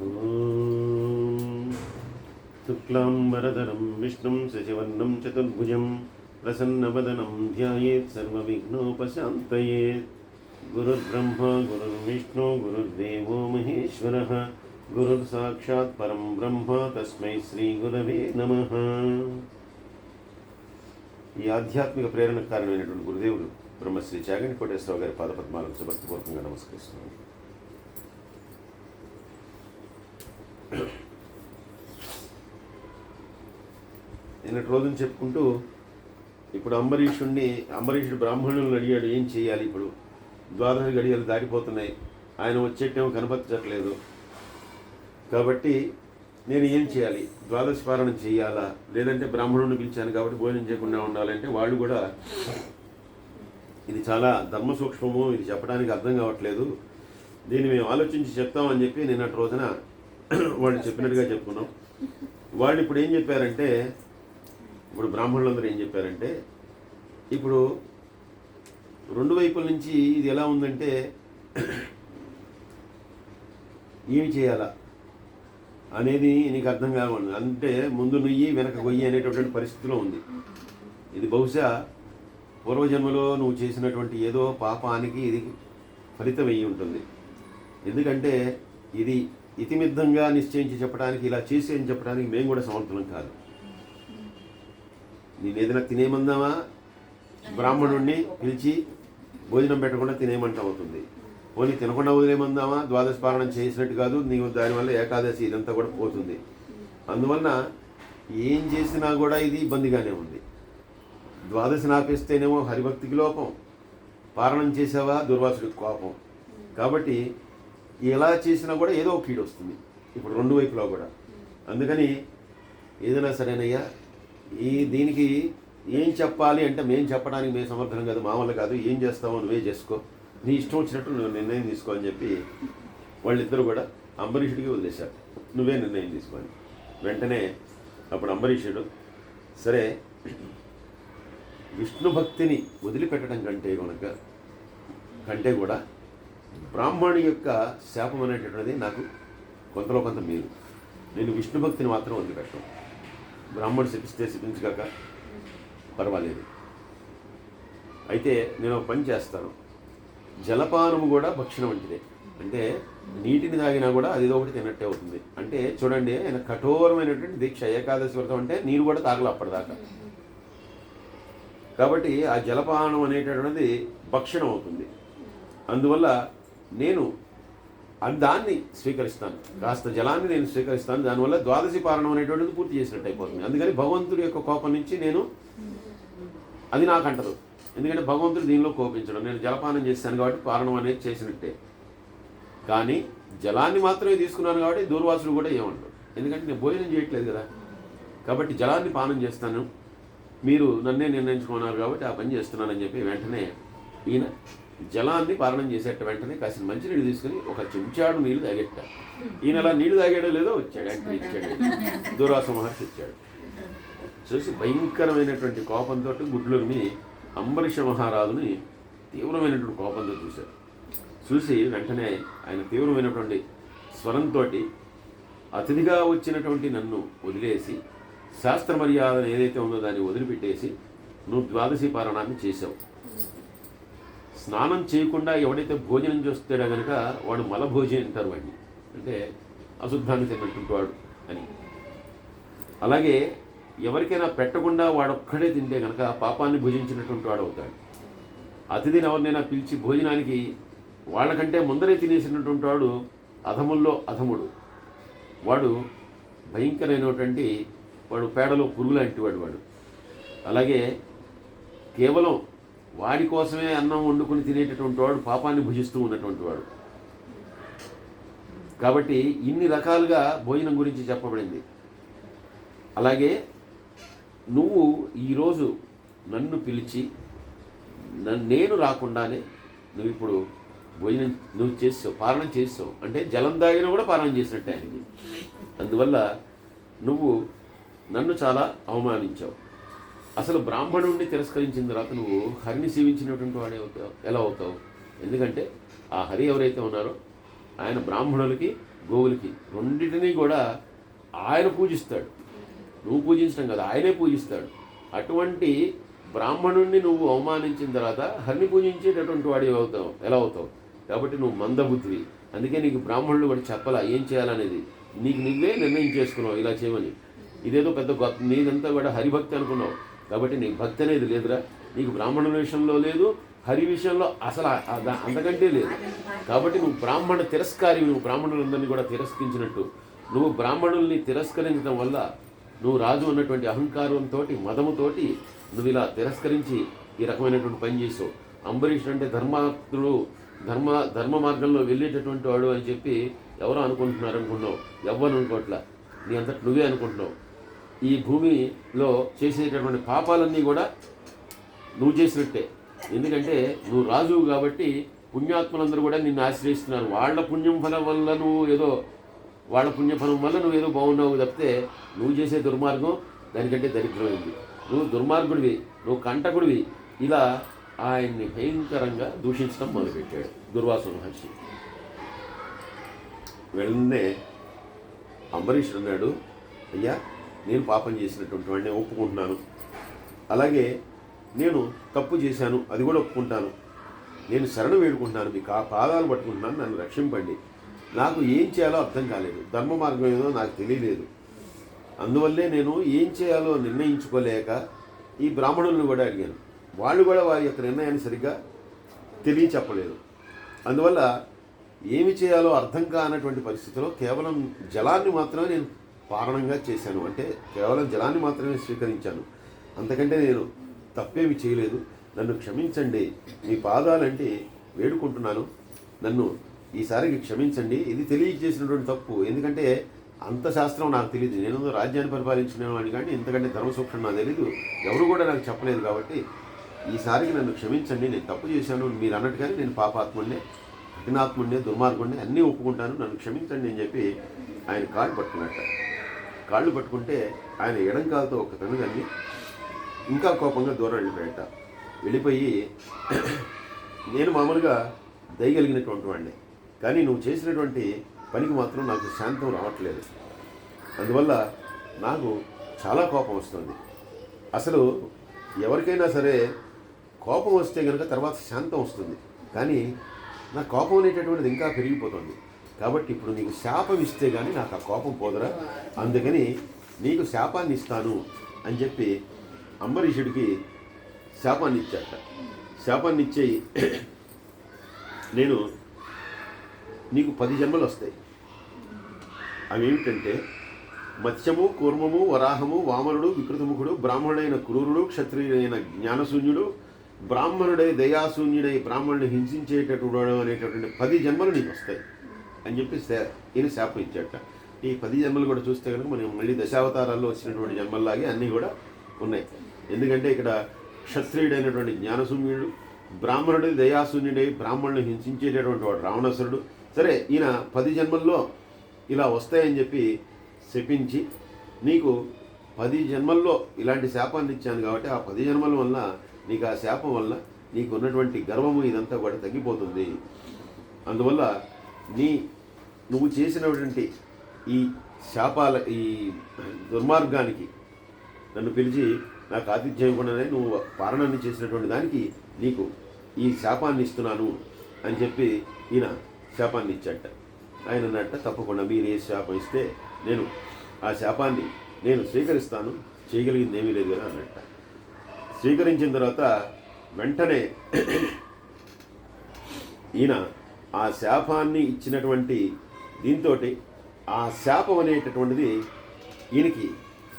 ॐ शुक्लाम्बरधरं विष्णुं शशिवर्णं चतुर्भुजं प्रसन्नवदनं ध्यायेत् सर्वविघ्नोपशान्तयेत् गुरुर्ब्रह्मा गुरुर्विष्णु गुरुर्देवो महेश्वरः गुरुर्साक्षात् परं ब्रह्म तस्मै శ్రీగురవే నమః ఈ ఆధ్యాత్మిక ప్రేరణకు కారణమైనటువంటి గురుదేవుడు బ్రహ్మశ్రీ చాగంటి కోటేశ్వరరావు గారి పాదపద్మాలకు సుభక్తిపూర్వకంగా నమస్కరిస్తున్నాను నిన్నటి రోజున చెప్పుకుంటూ ఇప్పుడు అంబరీషుణ్ణి అంబరీషుడు బ్రాహ్మణులను అడిగాడు ఏం చేయాలి ఇప్పుడు? ద్వాదశ గడియలు దాటిపోతున్నాయి ఆయన వచ్చేటేమో కనపరచట్లేదు. కాబట్టి నేను ఏం చేయాలి? ద్వాదశ పారణం చేయాలా? లేదంటే బ్రాహ్మణుని పిలిచాను కాబట్టి భోజనం చేయకుండా ఉండాలంటే వాళ్ళు కూడా ఇది చాలా ధర్మ సూక్ష్మము ఇది చెప్పడానికి అర్థం కావట్లేదు. దీన్ని మేము ఆలోచించి చెప్తామని చెప్పి నిన్నటి రోజున వాళ్ళు చెప్పినట్టుగా చెప్పుకున్నాం. వాళ్ళు ఇప్పుడు ఏం చెప్పారంటే ఇప్పుడు బ్రాహ్మణులందరూ ఏం చెప్పారంటే ఇప్పుడు రెండు వైపుల నుంచి ఇది ఎలా ఉందంటే ఏమి చేయాలా అనేది నీకు అర్థం కావాలి. అంటే ముందు నుయ్యి వెనక గొయ్యి అనేటటువంటి పరిస్థితిలో ఉంది. ఇది బహుశా పూర్వజన్మలో నువ్వు చేసినటువంటి ఏదో పాపానికి ఇది ఫలితం అయ్యి ఉంటుంది. ఎందుకంటే ఇది ఇతిమిద్దంగా నిశ్చయించి చెప్పడానికి ఇలా చేసి అని చెప్పడానికి మేము కూడా సమర్థనం కాదు. నేను ఏదైనా తినేమందామా బ్రాహ్మణుణ్ణి పిలిచి భోజనం పెట్టకుండా తినేయమంట అవుతుంది. పోనీ తినకుండా వదిలేమందామా ద్వాదశ పాలన చేసినట్టు కాదు నీవు దానివల్ల ఏకాదశి ఇదంతా కూడా పోతుంది. అందువలన ఏం చేసినా కూడా ఇది ఇబ్బందిగానే ఉంది. ద్వాదశి నాపేస్తేనేమో హరిభక్తికి లోపం. పారణం చేసావా? దుర్వాసుడికి కోపం. కాబట్టి ఎలా చేసినా కూడా ఏదో ఒక కీడు వస్తుంది. ఇప్పుడు రెండు వైపులో కూడా. అందుకని ఏదైనా సరేనయ్యా ఈ దీనికి ఏం చెప్పాలి అంటే మేము చెప్పడానికి మేము సమర్థనం కాదు మామూలు కాదు. ఏం చేస్తావు నువ్వే చేసుకో. నీ ఇష్టం వచ్చినట్టు నువ్వు నిర్ణయం తీసుకో అని చెప్పి వాళ్ళిద్దరూ కూడా అంబరీషుడికి వదిలేశారు. నువ్వే నిర్ణయం తీసుకొని వెంటనే అప్పుడు అంబరీషుడు సరే విష్ణు భక్తిని వదిలిపెట్టడం కంటే కనుక కంటే కూడా బ్రాహ్మణి యొక్క శాపం అనేటటువంటిది నాకు కొంతలో కొంత మీరు నేను విష్ణు భక్తిని మాత్రం వదిలిపెట్టను. బ్రాహ్మణుడు శిపిస్తే శపించగాక పర్వాలేదు. అయితే నేను ఒక పని చేస్తాను. జలపానము కూడా భక్షణం వంటిదే. అంటే నీటిని తాగినా కూడా అది ఒకటి తిన్నట్టే అవుతుంది. అంటే చూడండి ఆయన కఠోరమైనటువంటి దీక్ష ఏకాదశి వ్రతం అంటే నీరు కూడా తాగలు అప్పటిదాకా. కాబట్టి ఆ జలపానం అనేటటువంటిది భక్షణం అవుతుంది. అందువల్ల నేను అది దాన్ని స్వీకరిస్తాను. కాస్త జలాన్ని నేను స్వీకరిస్తాను. దానివల్ల ద్వాదశి పారణం అనేటువంటిది పూర్తి చేసినట్టు అయిపోతుంది. అందుకని భగవంతుడి యొక్క కోపం నుంచి నేను అది నాకు అంటదు. ఎందుకంటే భగవంతుడు దీనిలో కోపించడం. నేను జలపానం చేశాను కాబట్టి పారణం అనేది చేసినట్టే. కానీ జలాన్ని మాత్రమే తీసుకున్నాను కాబట్టి దూర్వాసుడు కూడా ఏమంటారు ఎందుకంటే నేను భోజనం చేయట్లేదు కదా. కాబట్టి జలాన్ని పానం చేస్తాను. మీరు నన్నే నిర్ణయించుకున్నారు కాబట్టి ఆ పని చేస్తున్నానని చెప్పి వెంటనే ఈయన జలాన్ని పాలనం చేసేట వెంటనే కాసిన మంచినీళ్ళు తీసుకుని ఒక చెంచాడు నీళ్ళు తాగెట్ట ఈయన అలా నీళ్ళు తాగాడో లేదో వచ్చాడు అంటే ఇచ్చాడు. దురాస మహర్షి ఇచ్చాడు చూసి భయంకరమైనటువంటి కోపంతో గుడ్లుని అంబరీష మహారాజుని తీవ్రమైనటువంటి కోపంతో చూశారు. చూసి వెంటనే ఆయన తీవ్రమైనటువంటి స్వరంతో అతిథిగా వచ్చినటువంటి నన్ను వదిలేసి శాస్త్ర మర్యాద ఏదైతే ఉందో దాన్ని వదిలిపెట్టేసి నువ్వు ద్వాదశి పాలనాన్ని చేసావు స్నానం చేయకుండా ఎవడైతే భోజనం చేస్తాడో కనుక వాడు మలభోజనం అంటారు వాడిని. అంటే అశుద్ధాన్ని తిన్నటువంటి వాడు అని. అలాగే ఎవరికైనా పెట్టకుండా వాడొక్కడే తింటే కనుక పాపాన్ని భుజించినటువంటి వాడు అవుతాడు. అతిథిని ఎవరినైనా పిలిచి భోజనానికి వాళ్ళకంటే ముందరే తినేసినటువంటి వాడు అధముల్లో అధముడు. వాడు భయంకరమైనటువంటి వాడు పేడలో పురుగు లాంటి వాడు వాడు. అలాగే కేవలం వాడి కోసమే అన్నం వండుకొని తినేటటువంటి వాడు పాపాన్ని భుజిస్తూ ఉన్నటువంటి వాడు. కాబట్టి ఇన్ని రకాలుగా భోజనం గురించి చెప్పబడింది. అలాగే నువ్వు ఈరోజు నన్ను పిలిచి నన్ను నేను రాకుండానే నువ్వు ఇప్పుడు భోజనం నువ్వు చేస్తావు పాలన చేస్తావు. అంటే జలం తాగినా కూడా పాలన చేసినట్టే ఆయనకి. అందువల్ల నువ్వు నన్ను చాలా అవమానించావు. అసలు బ్రాహ్మణుడిని తిరస్కరించిన తర్వాత నువ్వు హరిని సేవించినటువంటి వాడే అవుతావు ఎలా అవుతావు? ఎందుకంటే ఆ హరి ఎవరైతే ఉన్నారో ఆయన బ్రాహ్మణులకి గోవులకి రెండింటినీ కూడా ఆయన పూజిస్తాడు. నువ్వు పూజించడం కదా ఆయనే పూజిస్తాడు. అటువంటి బ్రాహ్మణుణ్ణి నువ్వు అవమానించిన తర్వాత హరిని పూజించేటటువంటి వాడి అవుతావు ఎలా అవుతావు? కాబట్టి నువ్వు మందబుద్ధివి. అందుకే నీకు బ్రాహ్మణులు కూడా చెప్పాలా ఏం చేయాలనేది? నీకు నువ్వే నిర్ణయం చేసుకున్నావు ఇలా చేయమని. ఇదేదో పెద్ద గొప్ప నీదంతా కూడా హరిభక్తి అనుకున్నావు. కాబట్టి నీకు భక్తి అనేది లేదురా. నీకు బ్రాహ్మణుల విషయంలో లేదు హరి విషయంలో అసలు దా- అంతకంటే లేదు. కాబట్టి నువ్వు బ్రాహ్మణ తిరస్కారి నువ్వు బ్రాహ్మణులందరినీ కూడా తిరస్కరించినట్టు. నువ్వు బ్రాహ్మణుల్ని తిరస్కరించడం వల్ల నువ్వు రాజు అన్నటువంటి అహంకారంతో మదముతోటి నువ్వు ఇలా తిరస్కరించి ఈ రకమైనటువంటి పని చేసావు. అంబరీషుడు అంటే ధర్మాత్ముడు ధర్మ ధర్మ మార్గంలో వెళ్ళేటటువంటి వాడు అని చెప్పి ఎవరో అనుకుంటున్నారు అనుకున్నావు. ఎవ్వరు అనుకోవట్లా నీ అంతటి నువ్వే అనుకుంటున్నావు. ఈ భూమిలో చేసేటటువంటి పాపాలన్నీ కూడా నువ్వు చేసినట్టే. ఎందుకంటే నువ్వు రాజువు కాబట్టి పుణ్యాత్మలందరూ కూడా నిన్ను ఆశ్రయిస్తున్నారు. వాళ్ళ పుణ్యం ఫలం వల్ల నువ్వు ఏదో వాళ్ళ పుణ్యఫలం వల్ల నువ్వు ఏదో బాగున్నావు తప్పితే నువ్వు చేసే దుర్మార్గం దానికంటే దరిద్రమైంది. నువ్వు దుర్మార్గుడివి నువ్వు కంటకుడివి. ఇలా ఆయన్ని భయంకరంగా దూషించడం మొదలుపెట్టాడు దుర్వాసు మహర్షి. వెంటనే అంబరీషుడు అన్నాడు అయ్యా నేను పాపం చేసినటువంటి వాడిని ఒప్పుకుంటున్నాను. అలాగే నేను తప్పు చేశాను అది కూడా ఒప్పుకుంటాను. నేను శరణ వేడుకుంటున్నాను మీ కా పాదాలు పట్టుకుంటున్నాను నన్ను రక్షింపండి. నాకు ఏం చేయాలో అర్థం కాలేదు. ధర్మ మార్గం ఏదో నాకు తెలియలేదు. అందువల్లే నేను ఏం చేయాలో నిర్ణయించుకోలేక ఈ బ్రాహ్మణులను కూడా అడిగాను. వాళ్ళు కూడా వారి యొక్క నిర్ణయాన్ని సరిగ్గా తెలియ చెప్పలేదు అందువల్ల ఏమి చేయాలో అర్థం కానటువంటి పరిస్థితిలో కేవలం జలాన్ని మాత్రమే నేను పారణంగా చేశాను. అంటే కేవలం జలాన్ని మాత్రమే స్వీకరించాను. అంతకంటే నేను తప్పేమి చేయలేదు. నన్ను క్షమించండి. మీ పాదాలంటే వేడుకుంటున్నాను. నన్ను ఈసారికి క్షమించండి. ఇది తెలియజేసినటువంటి తప్పు. ఎందుకంటే అంత శాస్త్రం నాకు తెలియదు నేను రాజ్యాన్ని పరిపాలించిన వాడిని కానీ ఇంతకంటే ధర్మసూక్ష్మం నాకు తెలియదు ఎవరు కూడా నాకు చెప్పలేదు కాబట్టి ఈసారికి నన్ను క్షమించండి. నేను తప్పు చేశాను. మీరు అన్నట్టుగానే నేను పాపాత్ముడినే కఠినాత్ముడినే దుర్మార్గుడినే అన్నీ ఒప్పుకుంటాను. నన్ను క్షమించండి అని చెప్పి ఆయన కాళ్ళు పట్టుకున్నట్ట. కాళ్ళు పట్టుకుంటే ఆయన ఎడం కాలుతో ఒక తనుగాన్ని ఇంకా కోపంగా దూరం వెళ్ళిపోయాట. వెళ్ళిపోయి నేను మామూలుగా దయగలిగినటువంటి వాడిని కానీ నువ్వు చేసినటువంటి పనికి మాత్రం నాకు శాంతం రావట్లేదు. అందువల్ల నాకు చాలా కోపం వస్తుంది. అసలు ఎవరికైనా సరే కోపం వస్తే కనుక తర్వాత శాంతం వస్తుంది. కానీ నా కోపం అనేటటువంటిది ఇంకా పెరిగిపోతుంది. కాబట్టి ఇప్పుడు నీకు శాపం ఇస్తే కానీ నాకు ఆ కోపం పోదరా. అందుకని నీకు శాపాన్ని ఇస్తాను అని చెప్పి అంబరీషుడికి శాపాన్ని ఇచ్చాట శాపాన్ని ఇచ్చే నేను నీకు పది జన్మలు వస్తాయి. అవి ఏమిటంటే మత్స్యము కూర్మము వరాహము వామనుడు వికృతముఖుడు బ్రాహ్మణుడైన క్రూరుడు క్షత్రియుడైన జ్ఞానశూన్యుడు బ్రాహ్మణుడై దయాశూన్యుడై బ్రాహ్మణుని హింసించేటటువంటి అనేటటువంటి పది జన్మలు నీకు వస్తాయి. అని చెప్పి శా- ఈయన శాపం ఇచ్చాట ఈ పది జన్మలు కూడా చూస్తే కనుక మనం మళ్ళీ దశావతారాల్లో వచ్చినటువంటి జన్మల్లాగే అన్నీ కూడా ఉన్నాయి. ఎందుకంటే ఇక్కడ క్షత్రియుడైనటువంటి జ్ఞానశూన్యుడు బ్రాహ్మణుడు దయాశూన్యుడై బ్రాహ్మణుని హింసించేటటువంటి వాడు రావణాసురుడు. సరే ఈయన పది జన్మల్లో ఇలా వస్తాయని చెప్పి శపించి నీకు పది జన్మల్లో ఇలాంటి శాపాన్ని ఇచ్చాను కాబట్టి ఆ పది జన్మల వల్ల నీకు ఆ శాపం వల్ల నీకు ఉన్నటువంటి గర్వము ఇదంతా కూడా తగ్గిపోతుంది. అందువల్ల నీ నువ్వు చేసినటువంటి ఈ శాపాల ఈ దుర్మార్గానికి నన్ను పిలిచి నాకు ఆతిథ్యం ఇవ్వకుండానే నువ్వు పారణాన్ని చేసినటువంటి దానికి నీకు ఈ శాపాన్ని ఇస్తున్నాను అని చెప్పి ఈయన శాపాన్ని ఇచ్చాట ఆయన అన్నట్ట తప్పకుండా మీరు ఏ శాపం ఇస్తే నేను ఆ శాపాన్ని నేను స్వీకరిస్తాను చేయగలిగింది ఏమీ లేదు కదా అన్నట్ట. స్వీకరించిన తర్వాత వెంటనే ఈయన ఆ శాపాన్ని ఇచ్చినటువంటి దీంతో ఆ శాపం అనేటటువంటిది ఈయనకి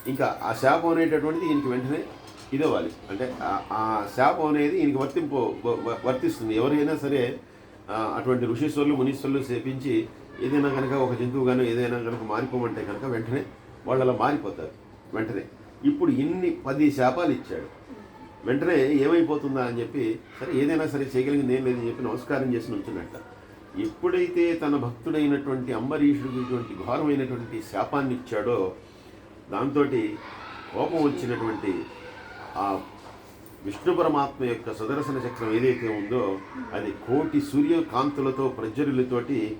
ఇంకా ఆ శాపం అనేటటువంటిది ఈయనకి వెంటనే ఇదవ్వాలి. అంటే ఆ- శాపం అనేది ఈయనకి వర్తింపు వర్తిస్తుంది. ఎవరైనా సరే అటువంటి ఋషీశ్వరులు మునీశ్వరులు సేపించి ఏదైనా కనుక ఒక జంతువుగాను ఏదైనా కనుక మారిపోమంటే కనుక వెంటనే వాళ్ళు అలా మారిపోతారు. వెంటనే. ఇప్పుడు ఇన్ని పది శాపాలు ఇచ్చాడు. వెంటనే ఏమైపోతుందా అని చెప్పి సరే ఏదైనా సరే చేయగలిగింది ఏం లేదని చెప్పి నమస్కారం చేసి నుంచున్నట్ట. ఎప్పుడైతే తన భక్తుడైనటువంటి అంబరీషుడికి ఇటువంటి ఘోరమైనటువంటి శాపాన్ని ఇచ్చాడో దాంతో కోపం వచ్చినటువంటి ఆ విష్ణు పరమాత్మ యొక్క సుదర్శన చక్రం ఏదైతే ఉందో అది కోటి సూర్యకాంతులతో ప్రజ్వరులతోటి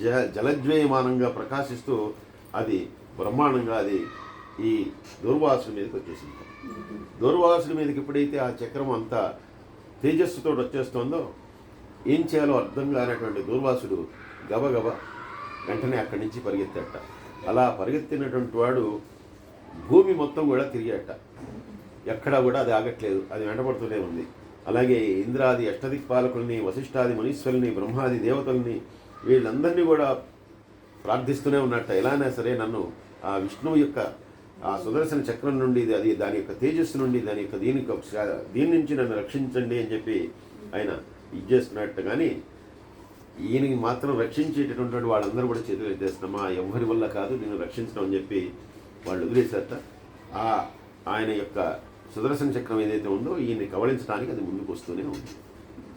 జ జలజ్వేయమానంగా ప్రకాశిస్తూ అది బ్రహ్మాండంగా అది ఈ దూర్వాసుడి మీదకి వచ్చేసింది. దూర్వాసుడి మీదకి ఎప్పుడైతే ఆ చక్రం అంతా తేజస్సుతో వచ్చేస్తుందో ఏం చేయాలో అర్థం కానటువంటి దూర్వాసుడు గబగబ వెంటనే అక్కడి నుంచి పరిగెత్తాట అలా పరిగెత్తినటువంటి వాడు భూమి మొత్తం కూడా తిరిగాట ఎక్కడా కూడా అది ఆగట్లేదు. అది వెంటబడుతూనే ఉంది. అలాగే ఇంద్రాది అష్టదిక్పాలకుల్ని వశిష్ఠాది మునీశ్వరుల్ని బ్రహ్మాది దేవతల్ని వీళ్ళందరినీ కూడా ప్రార్థిస్తూనే ఉన్నట్ట. ఎలానే సరే నన్ను ఆ విష్ణువు యొక్క ఆ సుదర్శన చక్రం నుండి అది దాని యొక్క తేజస్సు నుండి దాని యొక్క దీని దీని నుంచి నన్ను రక్షించండి అని చెప్పి ఆయన ఇది చేస్తున్నట్టు కానీ ఈయనకి మాత్రం రక్షించేటటువంటి వాళ్ళందరూ కూడా చేతులు ఎత్తేస్తున్నామా ఎవరి వల్ల కాదు నేను రక్షించడం అని చెప్పి వాళ్ళు వదిలేశారట. ఆ ఆయన యొక్క సుదర్శన చక్రం ఏదైతే ఉందో ఈయన్ని కవలించడానికి అది ముందుకు వస్తూనే ఉంది.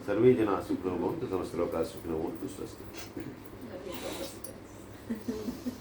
సర్వే జన సుఖనోభవంతు సమస్తలోకా సుఖనోభవంతు స్వస్తి. Thank you.